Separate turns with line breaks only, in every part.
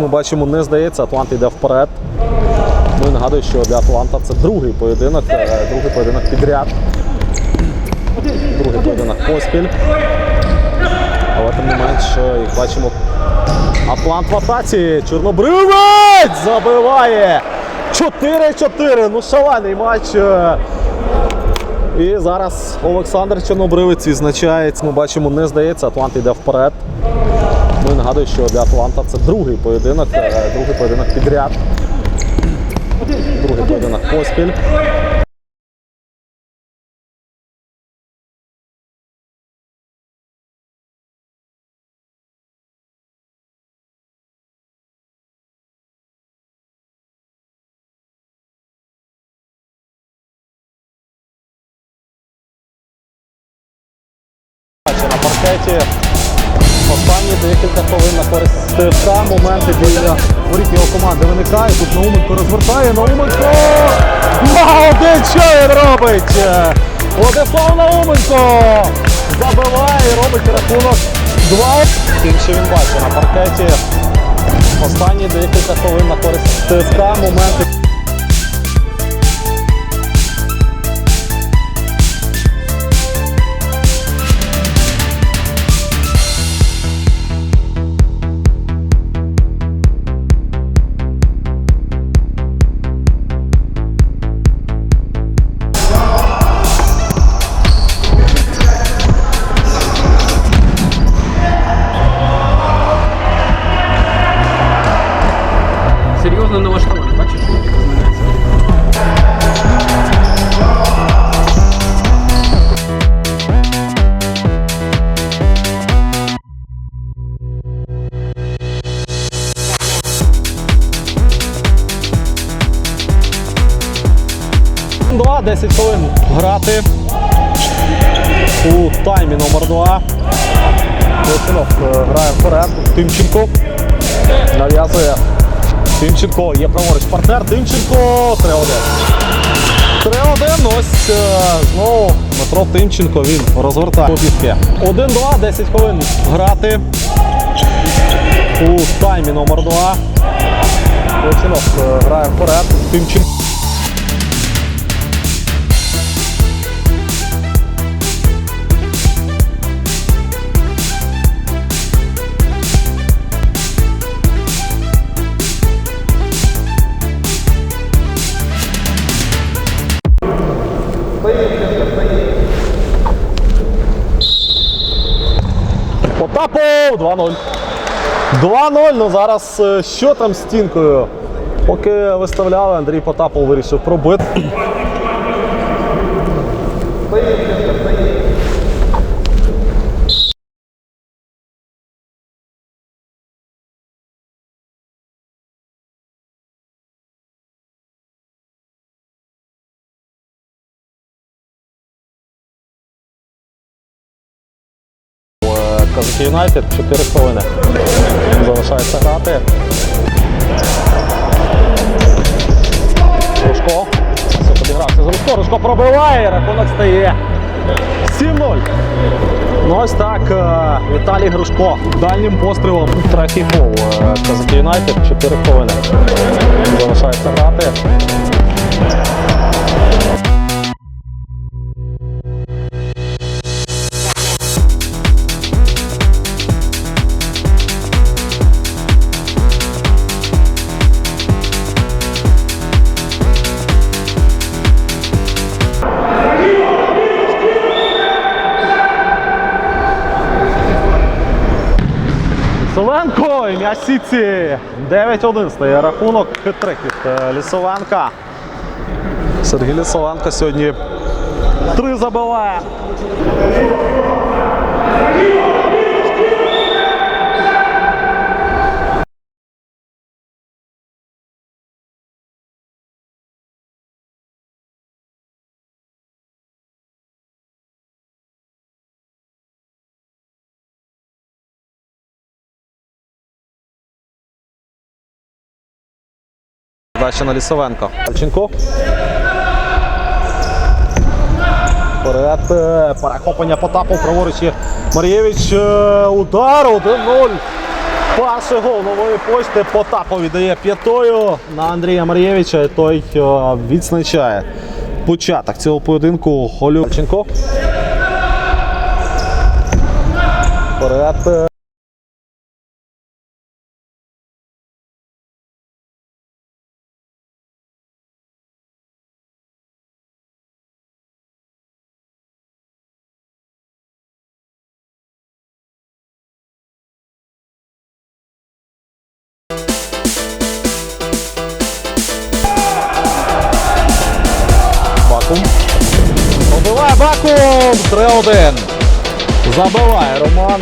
Ми бачимо, не здається, Атлант йде вперед. Ну і нагадую, що для Атланта це другий поєдинок, е, другий поєдинок підряд. Другий поєдинок поспіль. Але тим не менш, е, як бачимо, Атлант в атаці. Чорнобривець забиває 4-4. Ну, шалений матч. е. І зараз Олександр Чорнобривець відзначається. Ми бачимо, не здається, Атлант йде вперед. Ну і нагадую, що для Атланта це другий поєдинок, е, другий поєдинок підряд. Другий поєдинок поспіль. На паркеті. Останні декілька хвилин на користь. Моменти біля воріт його команди виникає. Тут Науменко розвертає. Науменко! Молодець, що він робить? Владислав Науменко забиває і робить рахунок 2. Тим, що він бачить на паркеті. Останні декілька хвилин на користь ТФК. Моменти. Два, 10 хвилин грати у таймі номер 2 Литвинов е, грає вперед. Тимченко нав'язує. Тимченко є праворуч партнер. Тимченко 3-1. 3-1. Ось е, знову Дмитро Тимченко він розвертає побігки. 1-2, 10 хвилин грати у таймі номер 2 Литвинов е, грає вперед. Тимченко. Потапов 2-0. 2-0. Ну зараз е, що там з стінкою? Поки виставляли, Андрій Потапов вирішив пробити. Казаки Юнайтед 4 хвилини. Залишається грати. Рушко. Все підігрався з Рушко. Рушко пробиває, рахунок стає 7-0. Ну ось так. е, Віталій Грушко дальнім пострілом. Третій гол. е, Казаки Юнайтед 4 хвилини. Залишається грати. Лісовенко, ім'я Сіці. 9-1 стає рахунок. Хитрик від е, Лісовенка. Сергій Лісовенко сьогодні три забиває. Дача на Лісовенко. Пальченко. Вперед. е, Перехоплення Потапов. Праворуч є е, Удар 1-0. Перший гол нової почти Потапов віддає п'ятою на Андрія Мар'євича. і Той е, відзначає початок цього поєдинку Голюченко. Вперед. 3-1. Забиває Роман.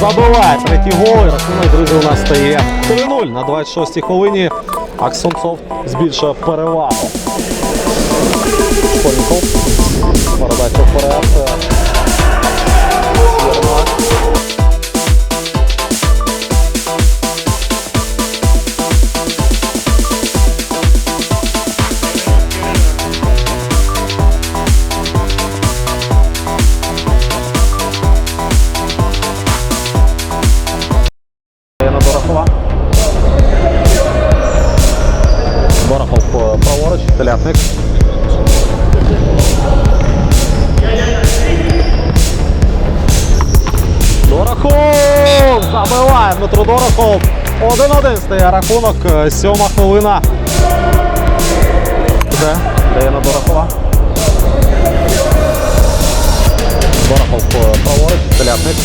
Забиває третій гол. Рахунок, друзі, у нас стає 3-0 на 26-й хвилині. Аксонцов збільшує перевагу. Передача вперед. Забиває Дмитро Дорохов. 1-1 стає рахунок. е, Сьома хвилина. Де? Яна Дорохова. Дорохов е, праворуч, телятник.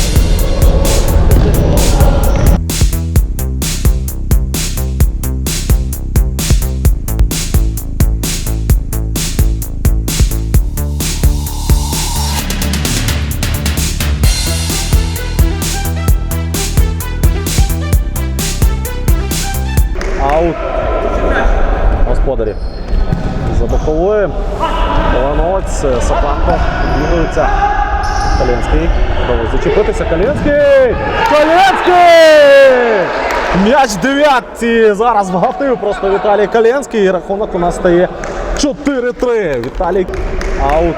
Зачепитися. Калінський! Калінський! М'яч дев'ятці. Зараз вгатив просто Віталій Калінський. І рахунок у нас стає 4-3. Віталій. Аут.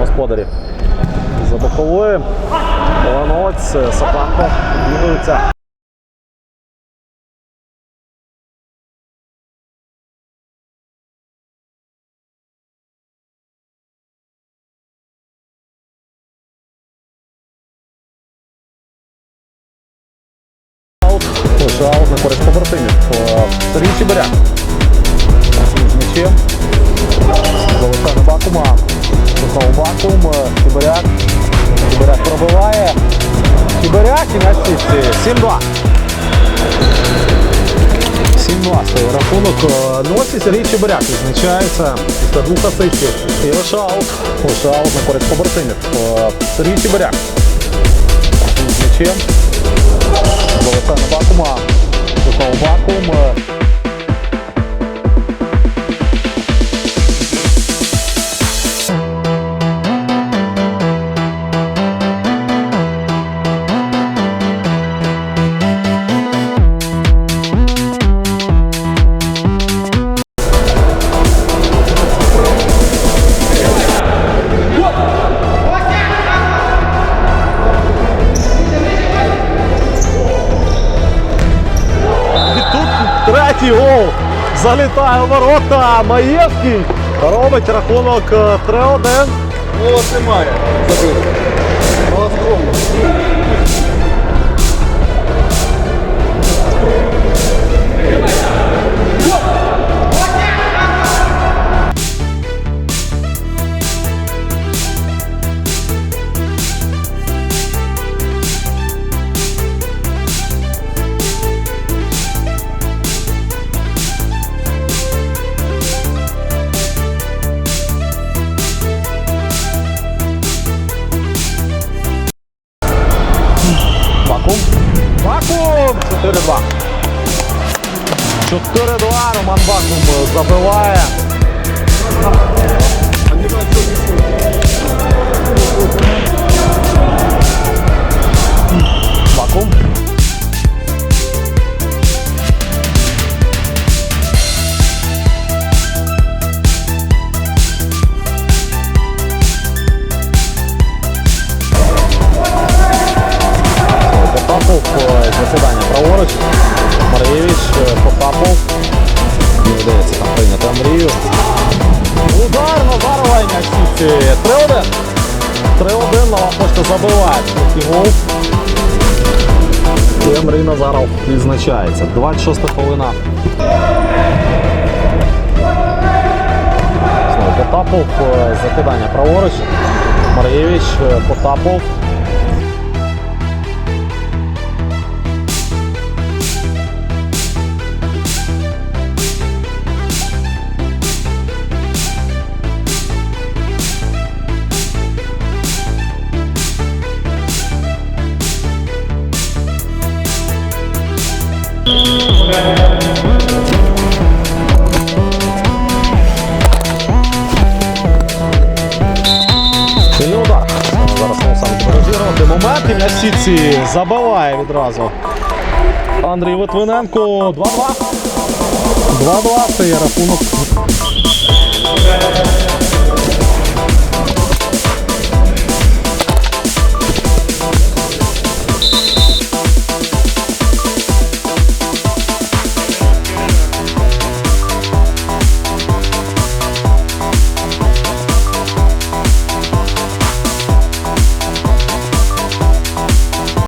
Господарі. За боковою. Лановець, Сапанко. Підмінується. Аут на користь побратимів. Сергій м'ячем. Залишає на Бакума. Знову Бакум. е, Чебиряк. Чебиряк пробиває. Чебиряк і в сітці. 7-2. 7-2 стає рахунок. Ну ось і Сергій Чебиряк відзначається після двох асистів. І. Лише аут на користь побратимів. Е, Сергій Чебиряк. З м'ячем. Залишає на Бакума. Знову третій гол. Залітає у ворота. Маєвський робить рахунок е, 3-1.
Голос немає. Забили.
Вакуум. 4-2. Роман Вакуум забиває. Вакуум. Потапов, е, засідання праворуч. Марієвич, е, І м'яч в сітці. 3-1. 3-1 нова пошта гол. Андрій Назаров відзначається. 26 хвилина. Потапов, е, закидання праворуч. Марієвич, е, Потапов. Удар. Зараз Олександр буде розігрувати момент на сітці забиває відразу. Андрій Литвиненко 2-2. 2-2 стає рахунок.